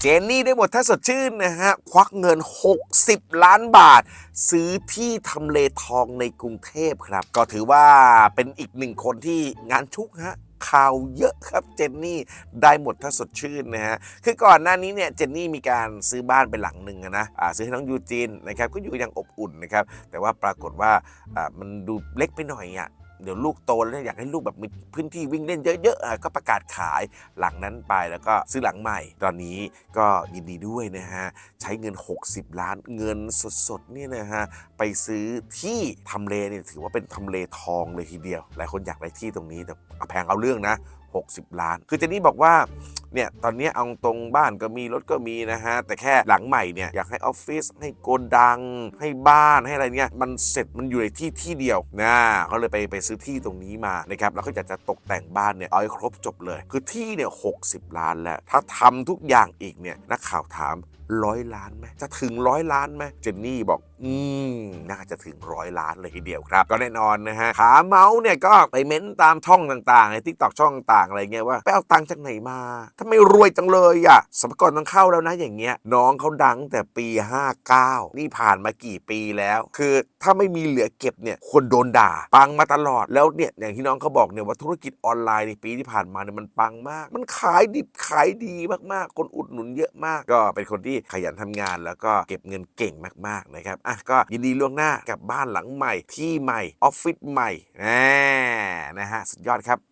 เจนนี่ได้หมดถ้าสดชื่นนะฮะ ควักเงิน 60 ล้านบาท ซื้อที่ทำเลทองในกรุงเทพครับ ก็ถือว่าเป็นอีกหนึ่งคนที่งานชุกฮะข่าวเยอะครับเจนนี่ได้หมดถ้าสดชื่นนะฮะคือก่อนหน้านี้เนี่ยเจนนี่มีการซื้อบ้านไปหลังหนึ่งอะนะอ่าซื้อให้น้องยูจินนะครับก็อยู่อย่างอบอุ่นนะครับแต่ว่าปรากฏว่าอ่ามันดูเล็กไปหน่อยอะ เดี๋ยวลูกโตแล้วอยากให้ลูกแบบมีพื้นที่วิ่งเล่นเยอะๆก็ประกาศขายหลังนั้นไปแล้วก็ซื้อหลังใหม่ ตอนนี้ก็ยินดีด้วยนะฮะใช้เงิน 60 ล้านเงินสดๆนี่นะฮะไปซื้อที่ทำเลเนี่ยถือว่าเป็นทำเลทองเลยทีเดียว หลายคนอยากได้ที่ตรงนี้แต่แพงเอาเรื่องนะ 60 ล้าน คือเจนนี่บอกว่า เนี่ยตอนนี้เอาตรงบ้านก็มีรถก็มีนะฮะแต่แค่หลังใหม่เนี่ยอยากให้ออฟฟิศให้โกดัง ให้บ้านให้อะไรเนี่ยมันเสร็จมันอยู่ในที่ที่เดียวนะเขาเลยไปไปซื้อที่ตรงนี้มานะครับแล้วก็อยากจะตกแต่งบ้านเนี่ยเอาให้ครบจบเลย คือที่เนี่ยหกล้านแล้วถ้าทำทุกอย่างอีกเนี่ยนักข่าวถาม ร้อยล้านไหมจะถึงร้อยล้านไหมเจนนี่บอก อืมน่าจะถึงร้อยล้านเลยทีเดียวครับ ก็แน่นอนนะฮะขาเมาส์เนี่ยก็ไปเม้นตามช่องต่างๆในทิกตอกช่องต่างๆอะไรเงี้ยว่าไปเอาตังค์จากไหนมาทำไมรวยจังเลยอะสมกรต้องเข้าแล้วนะอย่างเงี้ย น้องเขาดังแต่ปี 59 นี่ผ่านมากี่ปีแล้ว คือถ้าไม่มีเหลือเก็บเนี่ยควรโดนด่า ปังมาตลอดแล้วเนี่ยอย่างที่น้องเขาบอกเนี่ยว่าธุรกิจออนไลน์ในปีที่ผ่านมาเนี่ยมันปังมาก มันขายดิบขายดีมากๆ คนอุดหนุนเยอะมาก ก็เป็นคนที่ขยันทำงานแล้วก็เก็บเงินเก่งมากๆนะครับอะก็ยินดีล่วงหน้ากับบ้านหลังใหม่ที่ใหม่ออฟฟิศใหม่แหมนะฮะสุดยอดครับ